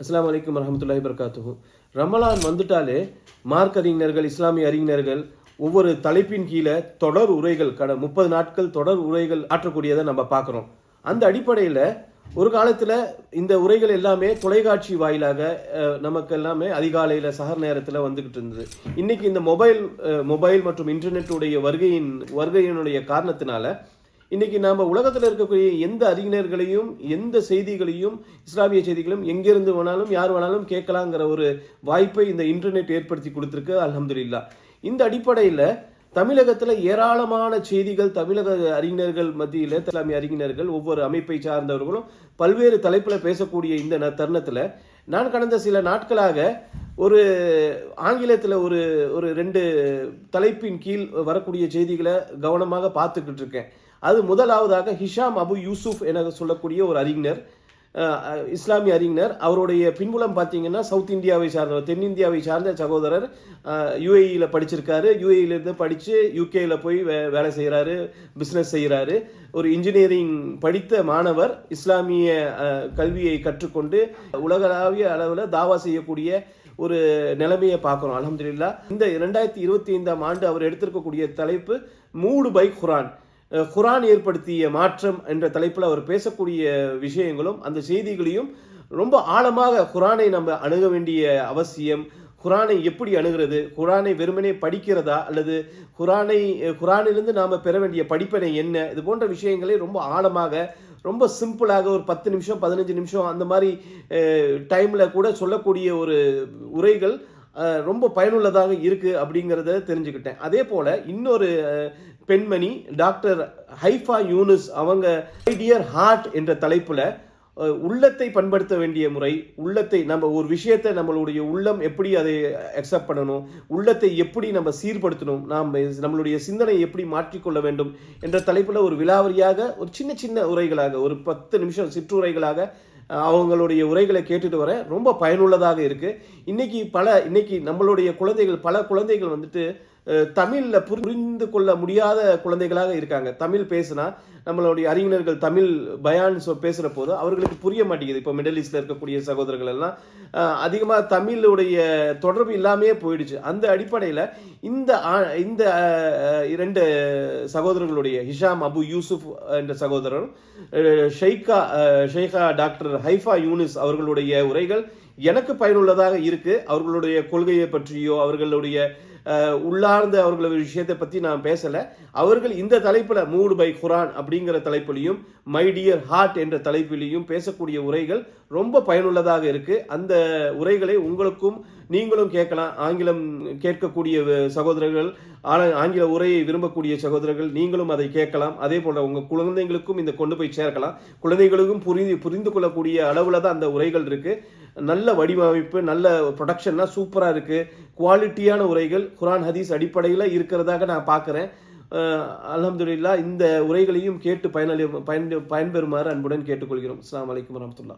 அஸ்லாம் வலைக்கம் வரமத்துல்லாஹி வபரகாத்துஹு. ரமலான் வந்துட்டாலே மார்க் அறிஞர்கள் இஸ்லாமிய அறிஞர்கள் ஒவ்வொரு தலைப்பின் கீழே தொடர் உரைகள் கட முப்பது நாட்கள் தொடர் உரைகள் ஆற்றக்கூடியதை நம்ம பார்க்குறோம். அந்த அடிப்படையில் ஒரு காலத்தில் இந்த உரைகள் எல்லாமே தொலைக்காட்சி வாயிலாக நமக்கு எல்லாமே அதிகாலையில் சகர் நேரத்தில் வந்துக்கிட்டு இருந்தது. இன்றைக்கி இந்த மொபைல் மொபைல் மற்றும் இன்டர்நெட்டுடைய வருகையின் வருகையினுடைய காரணத்தினால இன்றைக்கி நாம் உலகத்தில் இருக்கக்கூடிய எந்த அறிஞர்களையும் எந்த செய்திகளையும் இஸ்லாமிய செய்திகளும் எங்கேருந்து வேணாலும் யார் வேணாலும் கேட்கலாங்கிற ஒரு வாய்ப்பை இந்த இன்டர்நெட் ஏற்படுத்தி கொடுத்துருக்கு. அலமதுல்லா இந்த அடிப்படையில் தமிழகத்தில் ஏராளமான செய்திகள் தமிழக அறிஞர்கள் மத்தியில் இஸ்லாமிய அறிஞர்கள் ஒவ்வொரு அமைப்பை சார்ந்தவர்களும் பல்வேறு தலைப்பில் பேசக்கூடிய இந்த ந- தருணத்தில் நான் கடந்த சில நாட்களாக ஒரு ஆங்கிலத்தில் ஒரு ஒரு ரெண்டு தலைப்பின் கீழ் வரக்கூடிய செய்திகளை கவனமாக பார்த்துக்கிட்டு இருக்கேன். அது முதலாவதாக ஹிஷாம் அபு யூசுப் என சொல்லக்கூடிய ஒரு அறிஞர் இஸ்லாமிய அறிஞர். அவருடைய பின்புலம் பார்த்தீங்கன்னா சவுத் இந்தியாவை சார்ந்த தென்னிந்தியாவை சார்ந்த சகோதரர் யூஏஇயில் படிச்சிருக்காரு. UAE இருந்து படித்து யூகேயில் போய் வே வேலை செய்கிறாரு பிஸ்னஸ் செய்கிறாரு ஒரு இன்ஜினியரிங் படித்த மாணவர் இஸ்லாமிய கல்வியை கற்றுக்கொண்டு உலகளாவிய அளவில் தாவா செய்யக்கூடிய ஒரு நிலைமையை பார்க்குறோம். அலமதுல்லா இந்த ரெண்டாயிரத்தி இருபத்தி ஐந்தாம் ஆண்டு அவர் எடுத்திருக்கக்கூடிய தலைப்பு மூடு பை குரான் குரான் ஏற்படுத்திய மாற்றம் என்ற தலைப்பில் அவர் பேசக்கூடிய விஷயங்களும் அந்த செய்திகளையும் ரொம்ப ஆழமாக குரானை நம்ம அணுக வேண்டிய அவசியம். குரானை எப்படி அணுகிறது? குரானை வெறுமனே படிக்கிறதா? அல்லது குரானை குரானிலிருந்து நாம் பெற வேண்டிய படிப்பினை என்ன? இது போன்ற விஷயங்களை ரொம்ப ஆழமாக ரொம்ப சிம்பிளாக ஒரு பத்து நிமிஷம் பதினஞ்சு நிமிஷம் அந்த மாதிரி டைமில் கூட சொல்லக்கூடிய ஒரு உரைகள் ரொம்ப பயனுள்ளதாக இருக்கு அப்படிங்கிறத தெரிஞ்சுக்கிட்டேன். அதே போல் இன்னொரு பெண்மணி டாக்டர் ஹைஃபா யூனுஸ் அவங்க டியர் ஹார்ட் என்ற தலைப்பில் உள்ளத்தை பண்படுத்த வேண்டிய முறை உள்ளத்தை நம்ம ஒரு விஷயத்தை நம்மளுடைய உள்ளம் எப்படி அதை அக்செப்ட் பண்ணணும் உள்ளத்தை எப்படி நம்ம சீர்படுத்தணும் நாம் நம்மளுடைய சிந்தனை எப்படி மாற்றிக்கொள்ள வேண்டும் என்ற தலைப்பில் ஒரு விலாவரியாக ஒரு சின்ன சின்ன உரைகளாக ஒரு பத்து நிமிஷம் சிற்றுரைகளாக அவங்களுடைய உரைகளை கேட்டுட்டு வரேன் ரொம்ப பயனுள்ளதாக இருக்குது இன்றைக்கி பல இன்றைக்கி நம்மளுடைய குழந்தைகள் பல குழந்தைகள் வந்துட்டு தமிழில் புரிந்து கொள்ள முடியாத குழந்தைகளாக இருக்காங்க. தமிழ் பேசுனா நம்மளுடைய அறிஞர்கள் தமிழ் பயான் சொ பேசுகிற போது அவர்களுக்கு புரிய மாட்டேங்குது. இப்போ மிடில் ஈஸ்டில் இருக்கக்கூடிய சகோதரர்கள் எல்லாம் அதிகமாக தமிழுடைய தொடர்பு இல்லாமையே போயிடுச்சு. அந்த அடிப்படையில் இந்த ஆ- இந்த இரண்டு சகோதரர்களுடைய ஹிஷாம் அபு யூசுப் என்ற சகோதரரும் அஹ், Sheikha Sheikha doctor Haifa Younis அவர்களுடைய உரைகள் எனக்கு பயனுள்ளதாக இருக்குது அவர்களுடைய கொள்கையை பற்றியோ அவர்களுடைய உள்ளார்ந்த அவர்கள விஷயத்தை பற்றி நான் பேசலை. அவர்கள் இந்த தலைப்பில் மூடு பை குரான் அப்படிங்கிற தலைப்பிலையும் மை டியர் ஹார்ட் என்ற தலைப்பிலையும் பேசக்கூடிய உரைகள் ரொம்ப பயனுள்ளதாக இருக்குது அந்த உரைகளை உங்களுக்கும் நீங்களும் கேட்கலாம். ஆங்கிலம் கேட்கக்கூடிய சகோதரர்கள் ஆன- ஆங்கில உரையை விரும்பக்கூடிய சகோதரர்கள் நீங்களும் அதை கேட்கலாம். அதே போல் உங்கள் குழந்தைங்களுக்கும் இந்த கொண்டு போய் சேர்க்கலாம். குழந்தைகளுக்கும் புரிந்து புரிந்து கொள்ளக்கூடிய அளவில் தான் அந்த உரைகள் இருக்குது நல்ல வடிவமைப்பு நல்ல ப்ரொடக்ஷன்லாம் சூப்பராக இருக்குது குவாலிட்டியான உரைகள் குரான் ஹதீஸ் அடிப்படையில் இருக்கிறதாக நான் பார்க்குறேன். அலமதுல்லா இந்த உரைகளையும் கேட்டு பயனளி பயன் பயன்பெறுமாறு அன்புடன் கேட்டுக்கொள்கிறோம். அஸ்லாம் வலைக்கம் வரமத்துல்லா